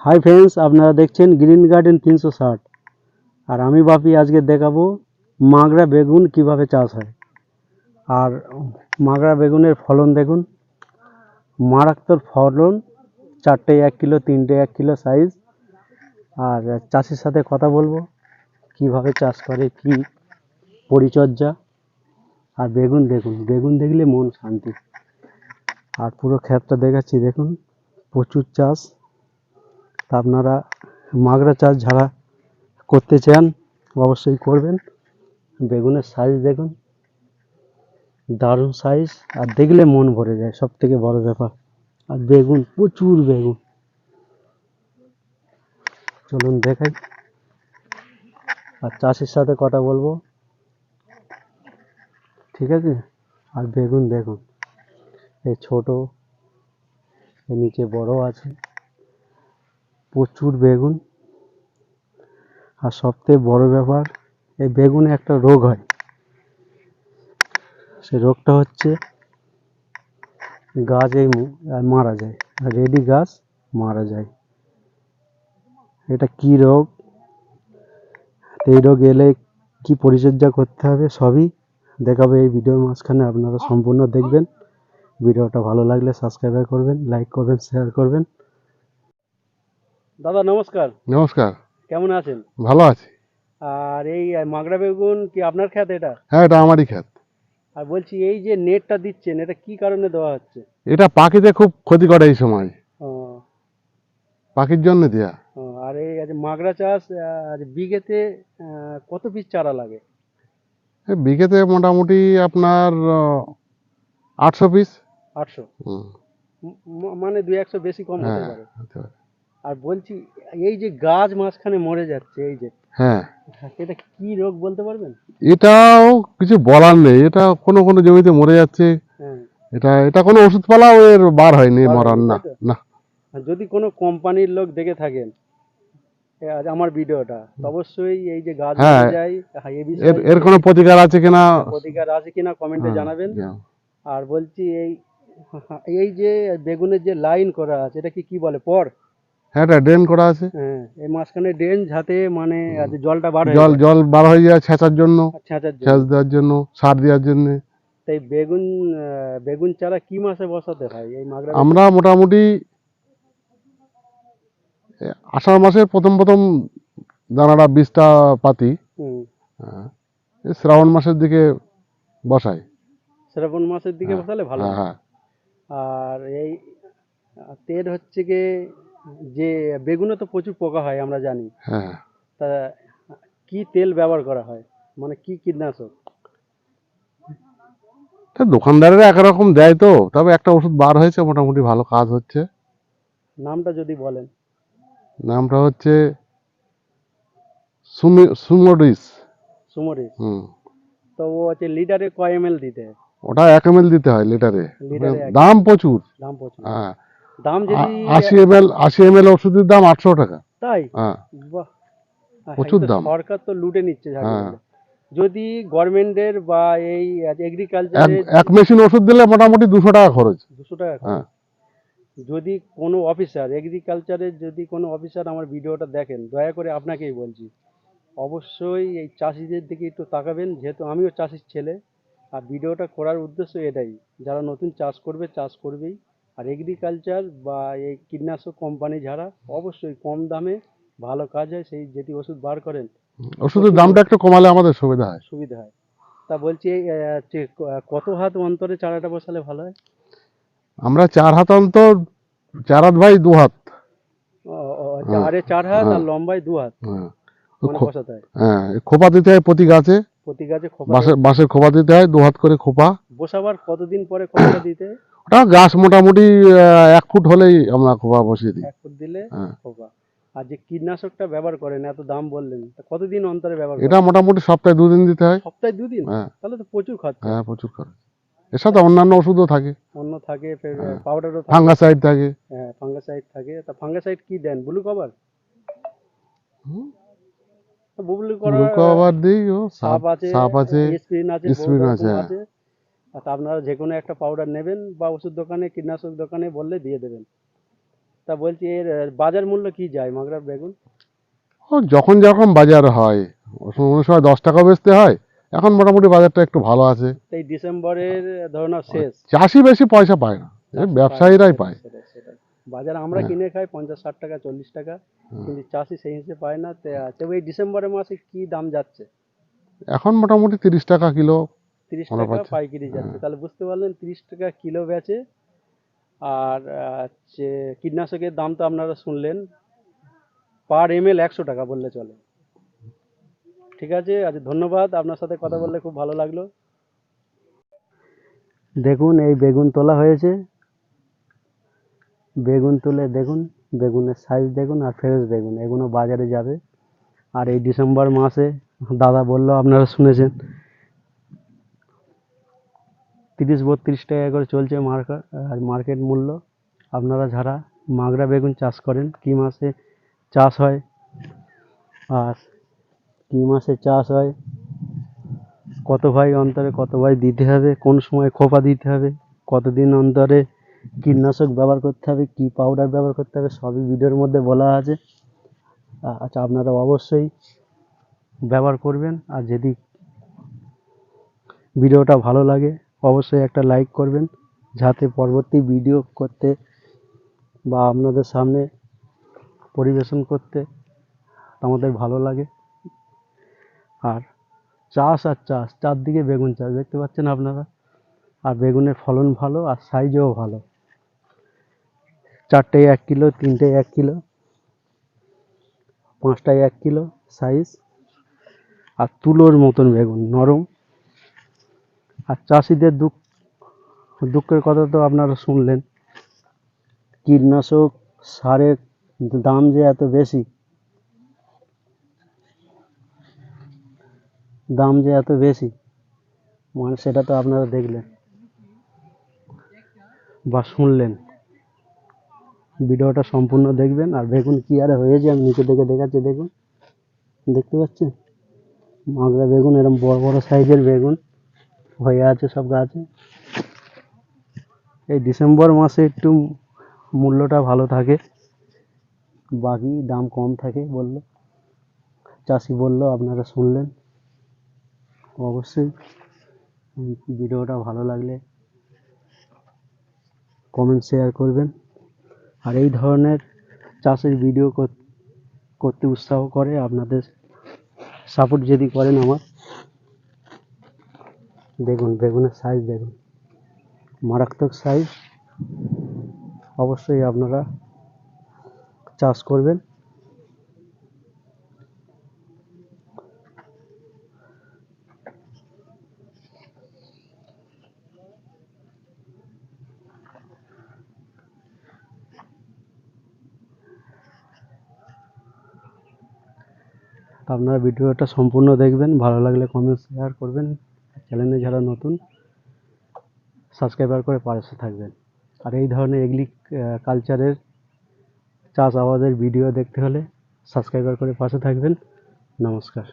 Hi friends আপনারা দেখছেন green garden তিনশো ষাট। আর আমি বাপি, আজকে দেখাবো মাগরা বেগুন কীভাবে চাষ হয়। আর মাগরা বেগুনের ফলন দেখুন। মারাত্মক ফলন, চারটে এক কিলো, তিনটে এক কিলো সাইজ আর চাষির সাথে কথা বলব, কীভাবে চাষ করে, কি পরিচর্যা। আর বেগুন দেখুন, বেগুন দেখলে মন শান্তি। আর পুরো ক্ষেতটা দেখাচ্ছি, দেখুন। প্রচুর চাষ। তা আপনারা মাগরা চাষ যারা করতে চান, অবশ্যই করবেন। বেগুনের সাইজ দেখুন, দারুণ সাইজ আর দেখলে মন ভরে যায় সব থেকে বড় ব্যাপার। আর বেগুন, প্রচুর বেগুন। চলুন দেখাই। আর চাষির সাথে কথা বলব। ঠিক আছে? আর বেগুন দেখুন, এই ছোট নিচে বড় আছে। প্রচুর বেগুন। আর সবথেকে বড় ব্যাপার, এই বেগুনে একটা রোগ হয়। সে রোগটা হচ্ছে গাছ এই মারা যায়। রেডি গাছ মারা যায়। এটা কি রোগ? এই রোগ এলে কি পরিচর্যা করতে হবে সবই দেখাবে এই ভিডিওর মাঝখানে। আপনারা সম্পূর্ণ দেখবেন। ভিডিওটা ভালো লাগলে সাবস্ক্রাইব করবেন লাইক করবেন শেয়ার করবেন। দাদা নমস্কার। নমস্কার। কেমন আছেন? ভালো আছি। আর এই মাগরা বেগুন কি আপনার খেত এটা? হ্যাঁ এটা আমারই ক্ষেত আর বলছি এই যে নেটটা দিচ্ছেন এটা কি কারণে দেওয়া হচ্ছে? এটা পাখিতে খুব ক্ষতি করে এই সময়। পাখির জন্য দেয়া। আর এই আজ মাগরা চাষ আজ বিঘেতে কত পিস চারা লাগে? বিঘেতে মোটামুটি আপনার আটশো পিস। আটশো? মানে দুই একশো বেশি কম হতে হ্যাঁ হতে পারে। আর বলছি এই যে গাছ মাঝখানে মরে যাচ্ছে এই যে হ্যাঁ। এটা কি রোগ বলতে পারবেন? এটাও কিছু বলার নেই এটা কোনো কোনো জমিতে মরে যাচ্ছে। হ্যাঁ। এটা এটা কোনো ওষুধপালাও এর বার হয়নি মরার না না। যদি কোনো কোম্পানির লোক দেখে থাকেন আমার ভিডিওটা অবশ্যই এই যে গাছ হ্যাঁ। মরে যায় হ্যাঁ, এর এর কোনো প্রতিকার আছে কিনা? প্রতিকার আছে কিনা কমেন্টে জানাবেন। আর বলছি এই এই যে বেগুনের যে লাইন করা আছে এটা কি কি বলে পর? হ্যাঁ এটা ড্রেন করা আছে। হ্যাঁ এই মাঝখানে ড্রেন যাতে মানে জলটা বার জল জল বার হয়ে যায় ছেঁচার জন্য সেচ দেওয়ার জন্য সার দেওয়ার জন্য। তাই বেগুন বেগুন চারা কি মাসে বসাতে হয়? এই মাগরা আমরা মোটামুটি আষাঢ় মাসের প্রথম প্রথম দানাটা বীজটা পাতি হ্যাঁ, শ্রাবণ মাসের দিকে বসাই। শ্রাবণ মাসের দিকে হ্যাঁ, বসালে ভালো হ্যাঁ হ্যাঁ। আর এই তেল হচ্ছে গিয়ে যে বেগুনে তো প্রচুর পোকা হয় আমরা জানি। হ্যাঁ। তা কি তেল ব্যবহার করা হয়? মানে কি কীটনাশক? তা দোকানদারেরা একরকম দেয় তো তবে একটা ওষুধ বার হয়েছে মোটামুটি ভালো কাজ হচ্ছে। নামটা যদি বলেন। নামটা হচ্ছে সুমি সুমোডিস। সুমরিস হুম। তো ও হচ্ছে লিটারে কয় এম দিতে? হয়? ওটা এক এম দিতে হয় লিটারে। লিটারে এক দাম প্রচুর। দাম প্রচুর। হ্যাঁ। দাম যদি আশি এম এল আশি এম এল ওষুধের দাম আটশো টাকা। তাই? হ্যাঁ। বাহ। প্রচুর দাম। সরকার তো লুটে নিচ্ছে হ্যাঁ। যদি গভর্নমেন্টের বা এই এক এগ্রিকালচারের এক মেশিন ওষুধ দিলে মোটামুটি দুশো টাকা খরচ। দুশো টাকা হ্যাঁ। যদি কোনো অফিসার এগ্রিকালচারের যদি কোনো অফিসার আমার ভিডিওটা দেখেন দয়া করে আপনাকেই বলছি অবশ্যই এই চাষিদের দিকে একটু তাকাবেন। যেহেতু আমিও চাষির ছেলে আর ভিডিওটা করার উদ্দেশ্য এটাই যারা নতুন চাষ করবে চাষ করবেই। আর এগ্রিকালচার বা এই কীটনাশক কোম্পানি যারা অবশ্যই কম দামে ভালো কাজ হয় সেই যেটি ওষুধ বার করেন ওষুধের দামটা একটু কমালে আমাদের সুবিধা হয়। সুবিধা হয়। তা বলছি কত হাত অন্তরে চারাটা বসালে ভালো হয়? আমরা চার হাত অন্তর চার হাত ভাই দু হাত। হ্যাঁ, আরে চার হাত আর হ্যাঁ। লম্বায় দু হাত। হ্যাঁ। মানে হয়। খোপা দিতে হয় প্রতি গাছে। প্রতি গাছে খোপা বাঁশের খোপা দিতে হয় দু হাত করে খোপা। বসাবার কতদিন পরে খোপা দিতে ওটা গাছ মোটামুটি এক ফুট হলেই আমরা খোপা বসিয়ে দিই। এক ফুট দিলে হ্যাঁ। খোপা। আর যে কীটনাশকটা ব্যবহার করেন এত দাম বললেন তা কতদিন অন্তরে ব্যবহার এটা মোটামুটি সপ্তাহে দুদিন দিতে হয়। সপ্তাহে দুদিন? হ্যাঁ। তাহলে তো প্রচুর খরচা। হ্যাঁ প্রচুর খরচ। এর সাথে অন্যান্য ওষুধও থাকে। অন্য থাকে হ্যাঁ। পাউডারও থাকে। ফাঙ্গাসাইড থাকে। হ্যাঁ ফাঙ্গাসাইড থাকে। তা ফাঙ্গাসাইড কি দেন? ব্লু কভার ব্লু কভার দিই ও সাপ আছে সাপ আছে স্প্রিন আছে স্প্রিন আছে, রকম হ্যাঁ। আছে আর তা আপনারা যে কোনো একটা পাউডার নেবেন বা ওষুধ দোকানে কীটনাশক দোকানে বললে দিয়ে দেবেন। তা বলছি এর বাজার মূল্য কি যায় মাগরার বেগুন? ও যখন যখন বাজার হয় ও সময় দশ টাকা বেচতে হয় এখন মোটামুটি বাজারটা একটু ভালো আছে। এই ডিসেম্বরের ধরুন না শেষ। চাষি বেশি পয়সা পায় না ব্যবসায়ীরাই পায়। বাজার আমরা কিনে খাই পঞ্চাশ ষাট টাকা চল্লিশ টাকা কিন্তু চাষি সেই হিসেবে পায় না তে- এই ডিসেম্বরের মাসে কি দাম যাচ্ছে? এখন মোটামুটি তিরিশ টাকা কিলো তিরিশ টাকা পাইকারি যাচ্ছে। তাহলে বুঝতে পারলেন তিরিশ টাকা কিলো বেচে। আর হচ্ছে কীটনাশকের দাম তো আপনারা শুনলেন পার এম এল একশো টাকা বললে চলে। ঠিক আছে? আজ ধন্যবাদ। আপনার সাথে কথা বললে খুব ভালো লাগল। দেখুন এই বেগুন তোলা হয়েছে। বেগুন তুলে দেখুন বেগুনের সাইজ দেখুন আর ফ্রেশ বেগুন। এগুলো বাজারে যাবে। আর এই ডিসেম্বর মাসে দাদা বলল আপনারা শুনেছেন তিরিশ বত্রিশ টাকা করে চলছে মার্কেট মূল্য। আপনারা যারা মাগরা বেগুন চাষ করেন, কী মাসে চাষ হয়? আর কী মাসে চাষ হয়? কত ভাই অন্তরে কত ভাই দিতে হবে? কোন সময় খোপা দিতে হবে? কতদিন অন্তরে কীটনাশক ব্যবহার করতে হবে? কী পাউডার ব্যবহার করতে হবে? সবই ভিডিওর মধ্যে বলা আছে। আচ্ছা আপনারা অবশ্যই ব্যবহার করবেন। আর যদি ভিডিওটা ভালো লাগে অবশ্যই একটা লাইক করবেন, যাতে পরবর্তী ভিডিও করতে বা আপনাদের সামনে পরিবেশন করতে আমাদের ভালো লাগে। আর চাষ আর চাষ, চারদিকে বেগুন চাষ, দেখতে পাচ্ছেন আপনারা? আর বেগুনের ফলন ভালো আর সাইজও ভালো। চারটে এক কিলো তিনটে এক কিলো পাঁচটায় এক কিলো সাইজ আর তুলোর মতন বেগুন, নরম। আর চাষিদের দুঃখ, দুঃখের কথা তো আপনারা শুনলেন। কীটনাশক সারের দাম যে এত বেশি, দাম যে এত বেশি মানে সেটা তো আপনারা দেখলেন বা শুনলেন। ভিডিওটা সম্পূর্ণ দেখবেন আর বেগুন কি আরে হয়েছে, আমি নিচে থেকে দেখাচ্ছি, দেখুন। দেখতে পাচ্ছেন? মাগরা বেগুন এরকম বড় বড় সাইজের বেগুন। হয়ে আছে সব গাছে। এই ডিসেম্বর মাসে একটু মূল্যটা ভালো থাকে। বাকি দাম কম থাকে বলল। চাষি বলল, আপনারা শুনলেন? অবশ্যই। ভিডিওটা ভালো লাগলে কমেন্ট শেয়ার করবেন। আর এই ধরনের চাষের ভিডিও কর- করতে উৎসাহ করে আপনাদের সাপোর্ট যদি করেন আমার। দেখুন, বেগুনের সাইজ দেখুন। মারাত্মক সাইজ অবশ্যই আপনারা চাষ করবেন। আপনারা ভিডিওটা সম্পূর্ণ দেখবেন। ভালো লাগলে কমেন্ট শেয়ার করবেন। চ্যানেলে যারা নতুন সাবস্ক্রাইবার করে পাশে থাকবেন। আর এই ধরনের এগ্রি কালচারের চাষ আবাদের ভিডিও দেখতে হলে সাবস্ক্রাইবার করে পাশে থাকবেন। নমস্কার।